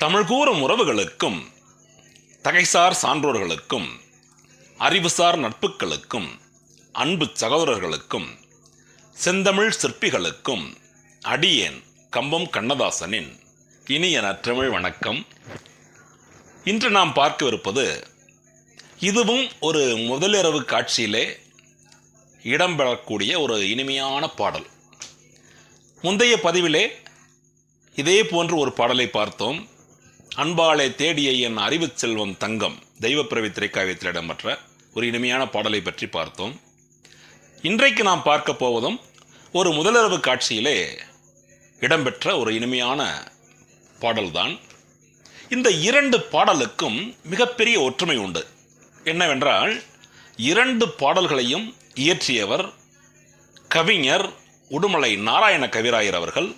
தமிழ் கூறும் உறவுகளுக்கும் தகைசார் சான்றோர்களுக்கும் அறிவுசார் நட்புகளுக்கும் அன்பு சகோதரர்களுக்கும் செந்தமிழ் சிற்பிகளுக்கும் அடியேன் கம்பம் கண்ணதாசனின் இனிய நற்றமிழ் வணக்கம். இன்று நாம் பார்க்கவிருப்பது இதுவும் ஒரு முதலிரவு காட்சியிலே இடம்பெறக்கூடிய ஒரு இனிமையான பாடல். முந்தைய பதிவிலே இதே போன்று ஒரு பாடலை பார்த்தோம். அன்பாலே தேடிய என் அறிவு செல்வம் தங்கம். தெய்வப்பிரவி திரைக்காவியத்தில் இடம்பெற்ற ஒரு இனிமையான பாடலை பற்றி பார்த்தோம். இன்றைக்கு நாம் பார்க்க போவதும் ஒரு முதலிரவு காட்சியிலே இடம்பெற்ற ஒரு இனிமையான பாடல்தான். இந்த இரண்டு பாடலுக்கும் மிகப்பெரிய ஒற்றுமை உண்டு. என்னவென்றால் இரண்டு பாடல்களையும் இயற்றியவர் கவிஞர் உடுமலை நாராயண கவிராயர் அவர்கள்.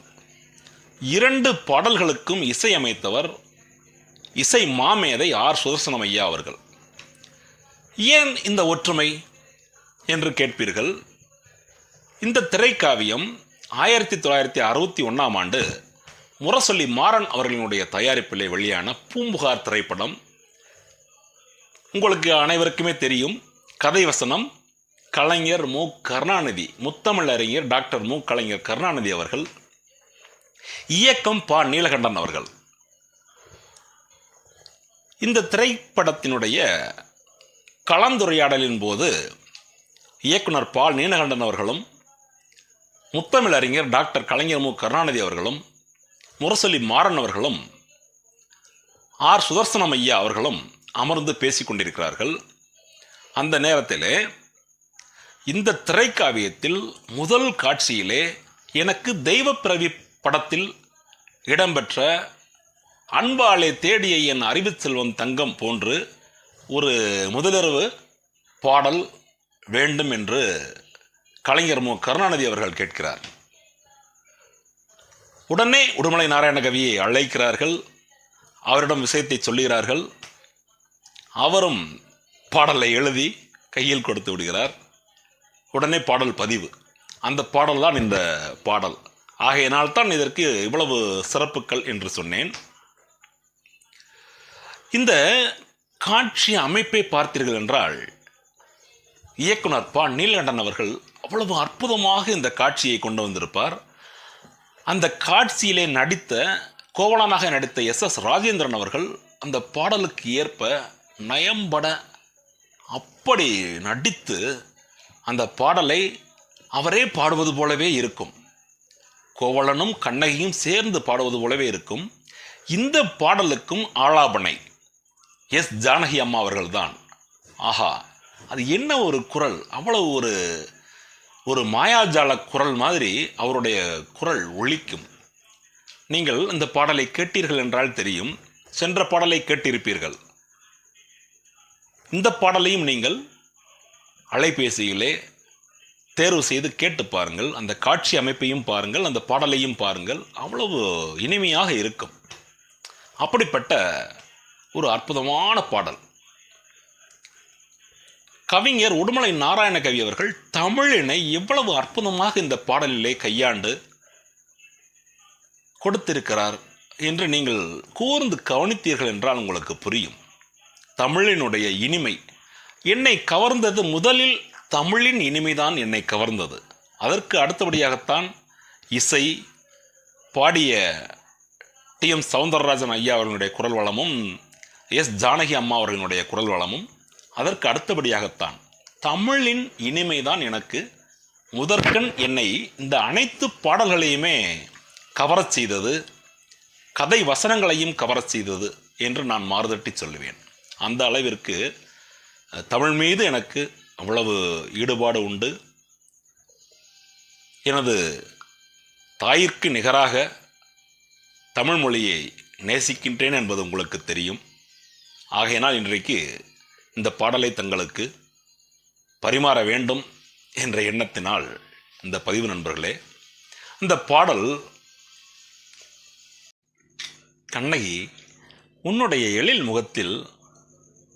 இரண்டு பாடல்களுக்கும் இசையமைத்தவர் இசை மாமேதை ஆர் சுதர்சனம் ஐயா அவர்கள். ஏன் இந்த ஒற்றுமை என்று கேட்பீர்கள்? இந்த திரைக்காவியம் ஆயிரத்தி தொள்ளாயிரத்தி அறுபத்தி ஒன்றாம் ஆண்டு முரசொல்லி மாறன் அவர்களினுடைய தயாரிப்பிலே வெளியான பூம்புகார் திரைப்படம். உங்களுக்கு அனைவருக்குமே தெரியும் கதை வசனம் கலைஞர் மு. கருணாநிதி முத்தமிழ் அறிஞர் டாக்டர் மு. கலைஞர் கருணாநிதி அவர்கள் இயக்கம் பா. நீலகண்டன் அவர்கள். இந்த திரைப்படத்தினுடைய கலந்துரையாடலின் போது இயக்குனர் பால் நீனகண்டன் அவர்களும் முத்தமிழ் அறிஞர் டாக்டர் கலைஞர் மு. கருணாநிதி அவர்களும் முரசொலி மாறன் அவர்களும் ஆர். சுதர்சனம் ஐயா அவர்களும் அமர்ந்து பேசிக்கொண்டிருக்கிறார்கள் அந்த நேரத்திலே இந்த திரைக்காவியத்தில் முதல் காட்சியிலே எனக்கு தெய்வப்பிரவி படத்தில் இடம்பெற்ற அன்பாலே தேடிய என் அறிவுச் செல்வம் தங்கம் போன்று ஒரு முதலிரவு பாடல் வேண்டும் என்று கலைஞர் மு. கருணாநிதி அவர்கள் கேட்கிறார். உடனே உடுமலை நாராயணகவியை அழைக்கிறார்கள். அவரிடம் விஷயத்தை சொல்லுகிறார்கள். அவரும் பாடலை எழுதி கையில் கொடுத்து விடுகிறார். உடனே பாடல் பதிவு. அந்த பாடல் தான் இந்த பாடல். ஆகையினால் தான் இதற்கு இவ்வளவு சிறப்புக்கள் என்று சொன்னேன். இந்த காட்சி அமைப்பை பார்த்தீர்கள் என்றால் இயக்குனர் பா. நீலகண்டன் அவர்கள் அவ்வளவு அற்புதமாக இந்த காட்சியை கொண்டு வந்திருப்பார். அந்த காட்சியிலே நடித்த கோவலனாக நடித்த எஸ். எஸ். ராஜேந்திரன் அவர்கள் அந்த பாடலுக்கு ஏற்ப நயம்பட அப்படி நடித்து அந்த பாடலை அவரே பாடுவது போலவே இருக்கும். கோவலனும் கண்ணகியும் சேர்ந்து பாடுவது போலவே இருக்கும். இந்த பாடலுக்கும் ஆலாபனை எஸ் ஜானகி அம்மா அவர்கள்தான். ஆஹா அது என்ன ஒரு குரல்? அவ்வளவு ஒரு ஒரு மாயாஜால குரல் மாதிரி அவருடைய குரல் ஒழிக்கும் நீங்கள் இந்த பாடலை கேட்டீர்கள் என்றால் தெரியும். சென்ற பாடலை கேட்டிருப்பீர்கள். இந்த பாடலையும் நீங்கள் அலைபேசியிலே தேர்வு செய்து கேட்டு பாருங்கள். அந்த காட்சி அமைப்பையும் பாருங்கள். அந்த பாடலையும் பாருங்கள். அவ்வளவு இனிமையாக இருக்கும். அப்படிப்பட்ட ஒரு அற்புதமான பாடல். கவிஞர் உடுமலை நாராயண கவி அவர்கள் தமிழினை எவ்வளவு அற்புதமாக இந்த பாடலிலே கையாண்டு கொடுத்திருக்கிறார் என்று நீங்கள் கூர்ந்து கவனித்தீர்கள் என்றால் உங்களுக்கு புரியும். தமிழினுடைய இனிமை. என்னை கவர்ந்தது முதலில் தமிழின் இனிமைதான் என்னை கவர்ந்தது. அதற்கு அடுத்தபடியாகத்தான் இசை பாடிய டி எம் சவுந்தரராஜன் ஐயா அவர்களுடைய குரல் வளமும் எஸ் ஜானகி அம்மா அவர்களுடைய குரல் வளமும் அதற்கு அடுத்தபடியாகத்தான். தமிழின் இனிமைதான் எனக்கு முதற்கண் என்னை இந்த அனைத்து பாடல்களையுமே கவரச் செய்தது கதை வசனங்களையும் கவரச் செய்தது என்று நான் மாறுதட்டி சொல்லுவேன். அந்த அளவிற்கு தமிழ் மீது எனக்கு அவ்வளவு ஈடுபாடு உண்டு. எனது தாயிற்கு நிகராக தமிழ் மொழியை நேசிக்கின்றேன் என்பது உங்களுக்கு தெரியும். ஆகையினால் இன்றைக்கு இந்த பாடலை தங்களுக்கு பரிமாற வேண்டும் என்ற எண்ணத்தினால் இந்த பதிவு நண்பர்களே இந்த பாடல் கண்ணகி உன்னுடைய எழில் முகத்தில்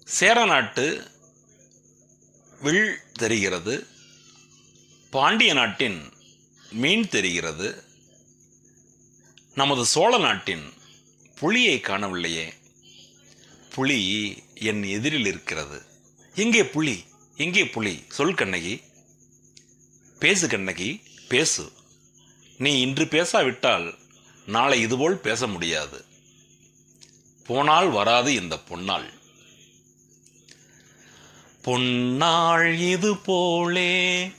சேர நாட்டு வில் தெரிகிறது பாண்டிய நாட்டின் மீன் தெரிகிறது நமது சோழ நாட்டின் புலியை காணவில்லையே. புலி என் எதிரில் இருக்கிறது. எங்கே புலி? எங்கே புலி? சொல் கண்ணகி. பேசு கண்ணகி பேசு. நீ இன்று பேசாவிட்டால் நாளை இதுபோல் பேச முடியாது. போனால் வராது இந்த பொன்னாள் பொன்னாள் இது போலே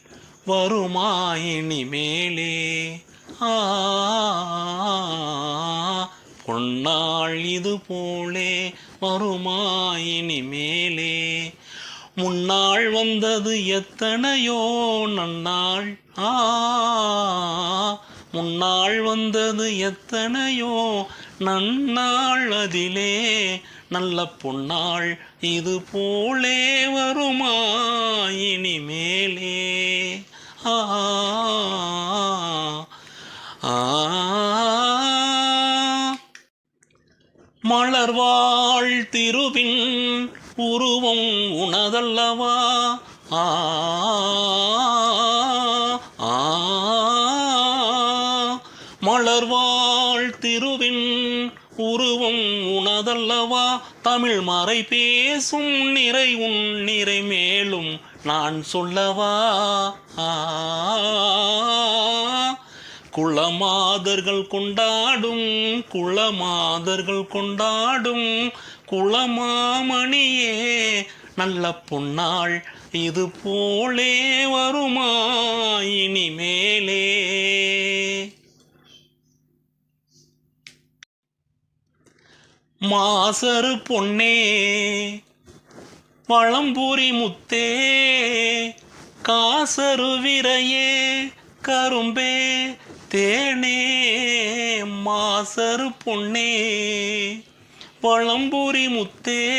வருமாயினி மேலே ஆ பொன்னாள் இது போலே வருமாயினி மேலே முன்னாள் வந்தது எத்தனையோ நன்னாள். ஆ முன்னாள் வந்தது எத்தனையோ நன்னாள் அதிலே. நல்ல பொன்னாள் இது போலே வருமா இனிமேலே ஆ ஆ திருவின் உருவம் உனதல்லவா? ஆ ஆ. மலர்வாழ் திருவின் உருவம் உனதல்லவா? தமிழ் மறை பேசும் நிறை உன் நிறை மேலும் நான் சொல்லவா? ஆ. குளமாதர்கள் கொண்டாடும் குளமாதர்கள் கொண்டாடும் குளமாமணியே நல்ல பொன்னாள் இது போலே வருமா இனிமேலே? மாசரு பொன்னே வளம்பூரி முத்தே காசரு விரையே கரும்பே தேனே மாசரு பொன்னே வளம்பூரி முத்தே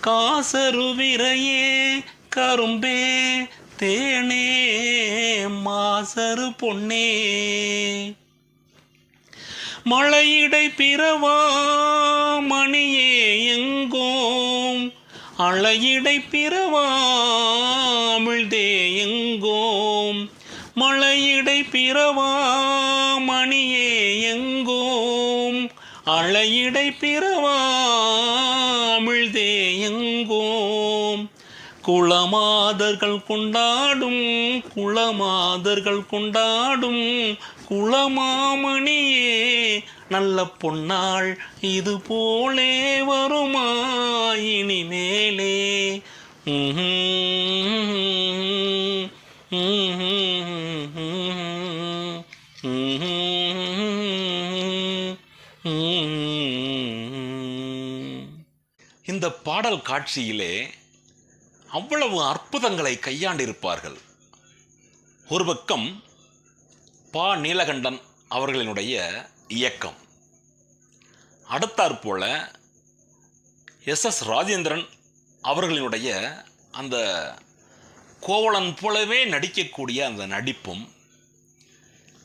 காசரு விரையே கரும்பே தேனே மாசரு பொன்னே. மழையிடை பிறவா மணியே எங்கோம்? அழையிடை பிறவா அமிழ்தே எங்கோம்? மழையிடை பிறவா மணியே எங்கோம்? அழையிடை பிறவா அமிழ்தே எங்கோம்? குளமாதர்கள் கொண்டாடும் குளமாதர்கள் கொண்டாடும் குளமாமணியே நல்ல பொன்னாள் இது போலே வருமா இனிமேலே? இந்த பாடல் காட்சியிலே அவ்வளவு அற்புதங்களை கையாண்டிருப்பார்கள். ஒரு பக்கம் பா. நீலகண்டன் அவர்களினுடைய இயக்கம். அடுத்தாற்போல் எஸ். எஸ். ராஜேந்திரன் அவர்களினுடைய அந்த கோவலன் போலவே நடிக்கக்கூடிய அந்த நடிப்பும்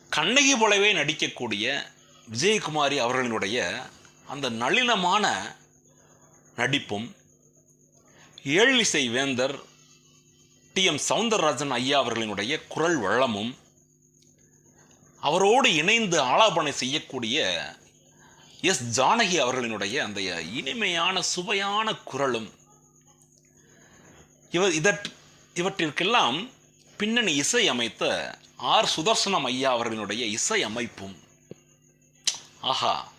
கண்ணகி போலவே நடிக்கக்கூடிய விஜயகுமாரி அவர்களினுடைய அந்த நளினமான நடிப்பும். ஏழிசை வேந்தர் டி. எம். சவுந்தரராஜன் ஐயா அவர்களினுடைய குரல் வளமும் அவரோடு இணைந்து ஆலாபனை செய்யக்கூடிய எஸ். ஜானகி அவர்களினுடைய அந்த இனிமையான சுவையான குரலும். இவ இதற் இவற்றிற்கெல்லாம் பின்னணி இசை அமைத்த ஆர். சுதர்சனம் ஐயா அவர்களினுடைய இசை அமைப்பும். ஆஹா.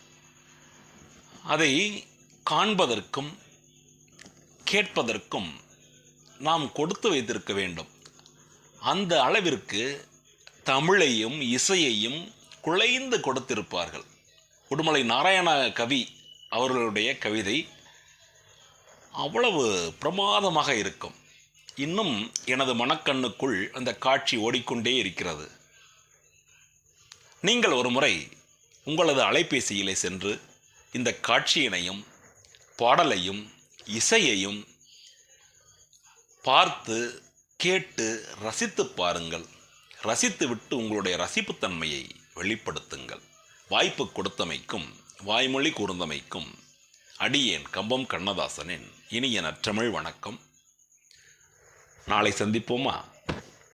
அதை காண்பதற்கும் கேட்பதற்கும் நாம் கொடுத்து வைத்திருக்க வேண்டும். அந்த அளவிற்கு தமிழையும் இசையையும் குலைந்து கொடுத்திருப்பார்கள். உடுமலை நாராயண கவி அவர்களுடைய கவிதை அவ்வளவு பிரமாதமாக இருக்கும். இன்னும் எனது மனக்கண்ணுக்குள் அந்த காட்சி ஓடிக்கொண்டே இருக்கிறது. நீங்கள் ஒரு முறை உங்களது அலைபேசியிலே சென்று இந்த காட்சியினையும் பாடலையும் இசையையும் பார்த்து கேட்டு ரசித்து பாருங்கள். ரசித்துவிட்டு உங்களுடைய ரசிப்புத்தன்மையை வெளிப்படுத்துங்கள். வாய்ப்பு கொடுத்தமைக்கும் வாய்மொழி கூர்ந்தமைக்கும் அடியேன் கம்பம் கண்ணதாசனின் இனிய நற்றமிழ் வணக்கம். நாளை சந்திப்போமா?